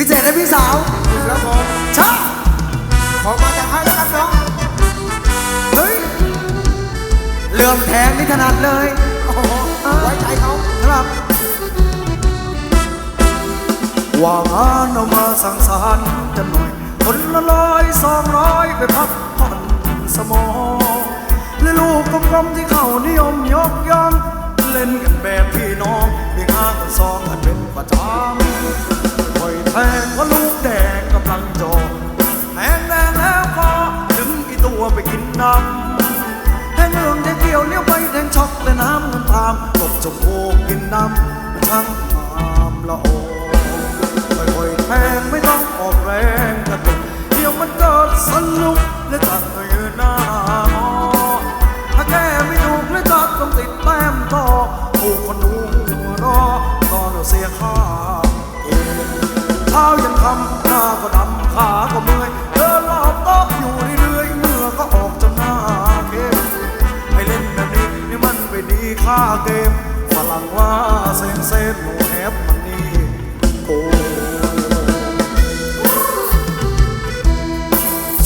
พิเศษให้พี่สาวครับผมชะขอมาจากให้แล้วกันเนาะเฮ้ยเรื่องแทงนี่ถนัดเลยโอ้โหไว้ใจเขาครับว่างานเอามาสั่งสรรค์กันหน่อยคนละร้อยสองร้อยไปพักผ่อนสมองและลูกกลมๆที่เขานิยมยกย่องเล่นกันแบบพี่น้องเพียงห้ากันสองกันเป็นประจำ แห้งเหลืองแห้งเขียวเลี้ยวไปแห้งช็อกและน้ำเงินตามตกจมพูกินน้ำช่างงามละโอค่อยๆแทงไม่ต้องออกแรงกระตุกเดี๋ยวมันเกิดสนุก มันไม่ค่าเกมฝรั่งว่าเซนเซนโนแฮปมันนี่โอ้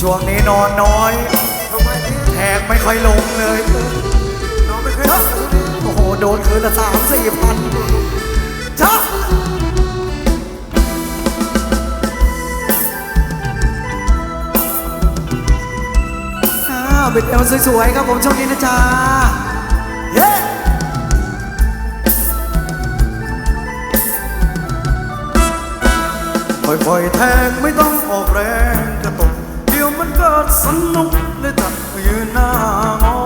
ช่วงนี้นอนน้อยแทงไม่ค่อยลงเลยน้องไม่เคยทำแบโอ้โห โดนคืนละสามสี่พันชะอ่าเบ็ดเอลสวยๆครับผมช่วงนี้นะจ๊ะเย้ ค่อยๆแทงไม่ต้องออกแรงกระตุกเดี๋ยวมันเกิดสนุกเลยจัดยืนหน้างอ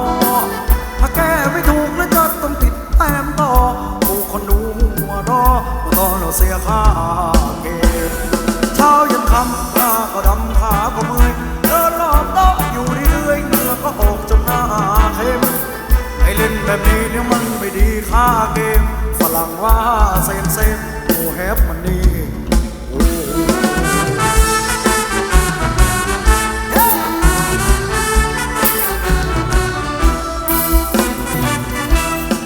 ถ้าแก้ไม่ถูกแล้วจะต้องติดแต้มต่อผู้คนดูหัวรอตอนเราเสียค่าเกมเช้ายันคำหน้าก็ดำขาก็เมื่อยเดินรอบโต๊ะอยู่เรื่อยเหงื่อก็ออกจนหน้าเข้มให้เล่นแบบนี้เนี่ยมันไม่ดีค่าเกมฝรั่งว่าเซนเซนโอ้แฮปมันนี่